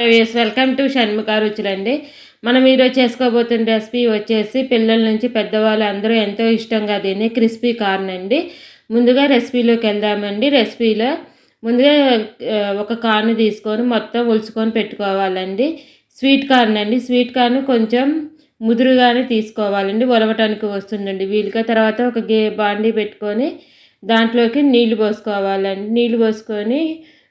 Welcome to Shanmukha రుచులండి మనం ఈరోజు చేసుకోబోతున్న recipe వచ్చేసి పిల్లల నుంచి పెద్దవాళ్ళు అందరూ ఎంతో ఇష్టంగా తినే క్రిస్పీ కార్న్ అండి ముందుగా రెసిపీలోకి వెళ్దామండి రెసిపీలో ముందుగా ఒక కార్న్ తీసుకొని మొత్తం ఉలుచుకొని పెట్టుకోవాలండి స్వీట్ కార్న్ అండి స్వీట్ కార్న్ కొంచెం ముదురుగానే తీసుకోవాలండి ఉలవటానికి వస్తుందండి వీలుగా తర్వాత ఒక గే బాండీ పెట్టుకొని దాంట్లోకి నీళ్ళు పోసుకోవాలండి. నీళ్ళు పోసుకొని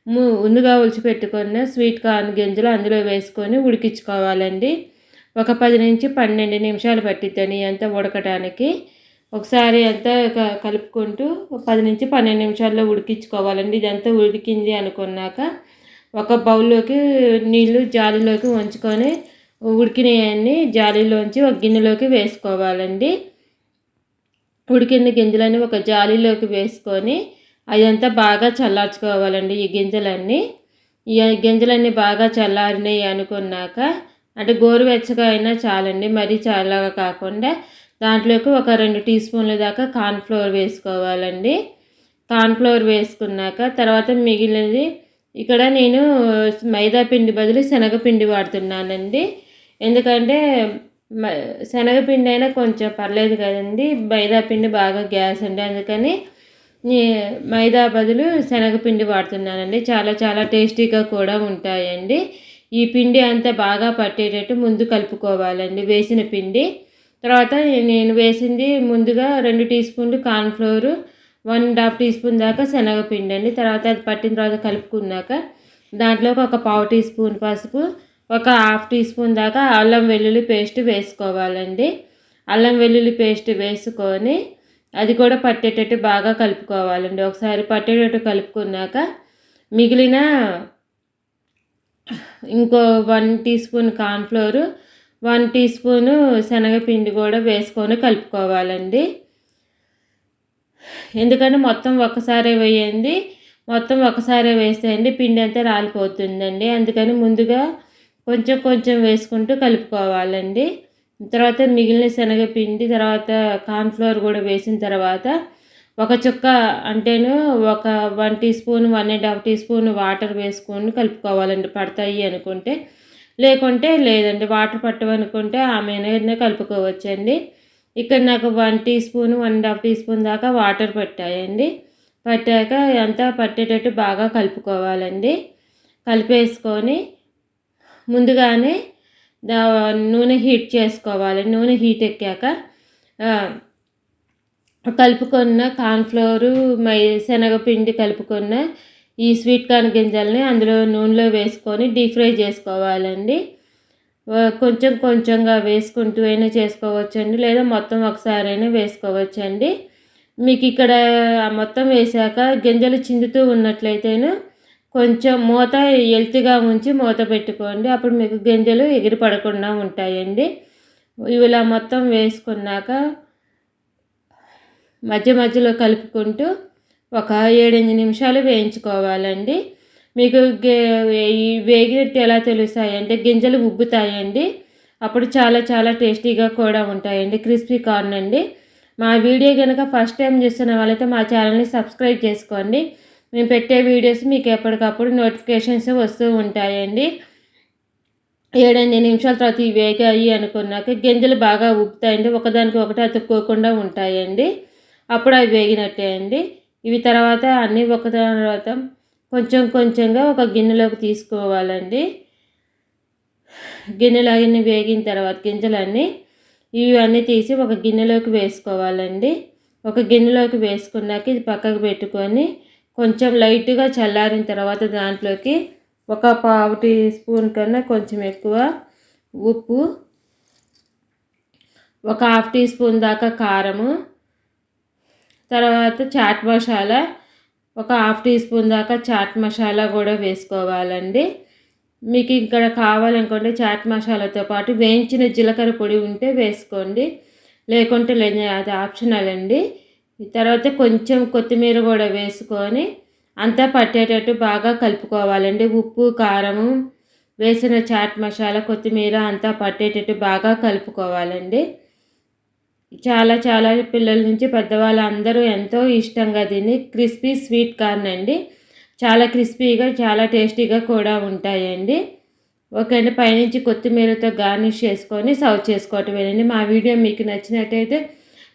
ముందుగా పెట్టుకున్న స్వీట్ కార్న్ గింజలు అందులో వేసుకొని ఉడికించుకోవాలండి. ఒక పది నుంచి పన్నెండు నిమిషాలు పట్టిద్దని అంతా ఉడకటానికి. ఒకసారి అంతా కలుపుకుంటూ పది నుంచి పన్నెండు నిమిషాల్లో ఉడికించుకోవాలండి. ఇదంతా ఉడికింది అనుకున్నాక ఒక బౌల్లోకి నీళ్ళు జాలిలోకి ఉంచుకొని ఉడికినవన్నీ జాలిలోంచి ఒక గిన్నెలోకి వేసుకోవాలండి. ఉడికిన గింజలని ఒక జాలిలోకి వేసుకొని అదంతా బాగా చల్లార్చుకోవాలండి ఈ గింజలన్నీ. ఈ గింజలన్నీ బాగా చల్లారినాయి అనుకున్నాక అంటే గోరువెచ్చగా అయినా చాలండి మరీ చల్లగా కాకుండా దాంట్లోకి ఒక రెండు టీ స్పూన్ల దాకా కార్న్ఫ్లోర్ వేసుకోవాలండి. కార్న్ఫ్లోర్ వేసుకున్నాక తర్వాత మిగిలినది ఇక్కడ నేను మైదా పిండి బదులు శనగపిండి వాడుతున్నానండి. ఎందుకంటే శనగపిండి అయినా కొంచెం పర్లేదు కదండి మైదా పిండి బాగా గ్యాస్ అండి అందుకని మైదా బదులు శనగపిండి వాడుతున్నానండి. చాలా చాలా టేస్టీగా కూడా ఉంటాయండి. ఈ పిండి అంతా బాగా పట్టేటట్టు ముందు కలుపుకోవాలండి వేసిన పిండి. తర్వాత నేను వేసింది ముందుగా రెండు టీ స్పూన్లు cornflour one and half teaspoon దాకా శనగపిండి అండి. తర్వాత అది పట్టిన తర్వాత కలుపుకున్నాక దాంట్లోకి ఒక పావు టీ స్పూన్ పసుపు ఒక హాఫ్ టీ స్పూన్ దాకా అల్లం వెల్లుల్లి పేస్ట్ వేసుకోవాలండి. అల్లం వెల్లుల్లి పేస్ట్ వేసుకొని అది కూడా పట్టేటట్టు బాగా కలుపుకోవాలండి. ఒకసారి పట్టేటట్టు కలుపుకున్నాక మిగిలిన ఇంకో one teaspoon cornflour one teaspoon శనగపిండి కూడా వేసుకొని కలుపుకోవాలండి. ఎందుకంటే మొత్తం ఒక్కసారే వేయండి. మొత్తం ఒకసారే వేసేయండి పిండి అంతా రాలిపోతుందండి. అందుకని ముందుగా కొంచెం కొంచెం వేసుకుంటూ కలుపుకోవాలండి. తర్వాత మిగిలిన శనగపిండి తర్వాత కార్న్ఫ్లోర్ కూడా వేసిన తర్వాత ఒక చుక్క అంటేను ఒక one teaspoon one and half teaspoon water వేసుకొని కలుపుకోవాలండి. పడతాయి అనుకుంటే. లేకుంటే లేదండి వాటర్ పట్టవనుకుంటే ఆమె కలుపుకోవచ్చండి. ఇక్కడ నాకు one teaspoon one and half teaspoon దాకా వాటర్ పట్టాయండి. పట్టాక అంతా పట్టేటట్టు బాగా కలుపుకోవాలండి. కలిపేసుకొని ముందుగానే నూనె హీట్ చేసుకోవాలి. నూనె హీట్ ఎక్కాక కలుపుకున్న కార్న్ఫ్లోరు మై శనగపిండి కలుపుకున్న ఈ స్వీట్ కార్న్ గింజల్ని అందులో నూనెలో వేసుకొని డీప్ ఫ్రై చేసుకోవాలండి. కొంచెం కొంచెంగా వేసుకుంటూ అయినా చేసుకోవచ్చండి. లేదా మొత్తం ఒకసారైనా వేసుకోవచ్చండి. మీకు ఇక్కడ మొత్తం వేసాక గింజలు చిందుతూ ఉన్నట్లయితేను కొంచెం మూత ఎల్తిగా ఉంచి మూత పెట్టుకోండి. అప్పుడు మీకు గింజలు ఎగిరి పడకుండా ఉంటాయండి. ఇలా మొత్తం వేసుకున్నాక మధ్య మధ్యలో కలుపుకుంటూ ఒక ఏడెనిమిది నిమిషాలు వేయించుకోవాలండి. మీకు వేగినట్టు ఎలా తెలుస్తాయంటే గింజలు ఉబ్బుతాయండి. అప్పుడు చాలా చాలా టేస్టీగా కూడా ఉంటాయండి. క్రిస్పీ కార్న్ అండి. మా వీడియో కనుక ఫస్ట్ టైం చూస్తున్న వాళ్ళైతే మా ఛానల్ని సబ్స్క్రైబ్ చేసుకోండి. మేము పెట్టే వీడియోస్ మీకు ఎప్పటికప్పుడు నోటిఫికేషన్స్ వస్తూ ఉంటాయండి. ఏడెనిమిది నిమిషాల తర్వాత ఇవి వేగాయి అనుకున్నాక గింజలు బాగా ఉప్పుతాయండి. ఒకదానికి ఒకటి అతుక్కోకుండా ఉంటాయండి. అప్పుడు అవి వేగినట్టే అండి. ఇవి తర్వాత అన్నీ ఒక తర్వాత కొంచెం కొంచెంగా ఒక గిన్నెలోకి తీసుకోవాలండి. గిన్నెలు వేగిన తర్వాత గింజలన్నీ ఇవన్నీ తీసి ఒక గిన్నెలోకి వేసుకోవాలండి. ఒక గిన్నెలోకి వేసుకున్నాక ఇది పక్కకు పెట్టుకొని కొంచెం లైట్గా చల్లారిన తర్వాత దాంట్లోకి ఒక పావు టీ స్పూన్ కన్నా కొంచెం ఎక్కువ ఉప్పు ఒక హాఫ్ టీ స్పూన్ దాకా కారము తర్వాత చాట్ మసాలా ఒక హాఫ్ టీ స్పూన్ దాకా చాట్ మసాలా కూడా వేసుకోవాలండి. మీకు ఇక్కడ కావాలనుకుంటే చాట్ మసాలాతో పాటు వేయించిన జీలకర్ర పొడి ఉంటే వేసుకోండి. లేకుంటే లేదు అది ఆప్షనల్ అండి. తర్వాత కొంచెం కొత్తిమీర కూడా వేసుకొని అంతా పట్టేటట్టు బాగా కలుపుకోవాలండి. ఉప్పు కారము వేసిన చాట్ మసాలా కొత్తిమీర అంతా పట్టేటట్టు బాగా కలుపుకోవాలండి. చాలా చాలా పిల్లల నుంచి పెద్దవాళ్ళు అందరూ ఎంతో ఇష్టంగా తిని క్రిస్పీ స్వీట్ కార్న్ అండి. చాలా క్రిస్పీగా చాలా టేస్టీగా కూడా ఉంటాయండి. ఓకే అండి పైనుంచి కొత్తిమీరతో గార్నిష్ చేసుకొని సర్వ్ చేసుకోవటమేనండి. మా వీడియో మీకు నచ్చినట్టయితే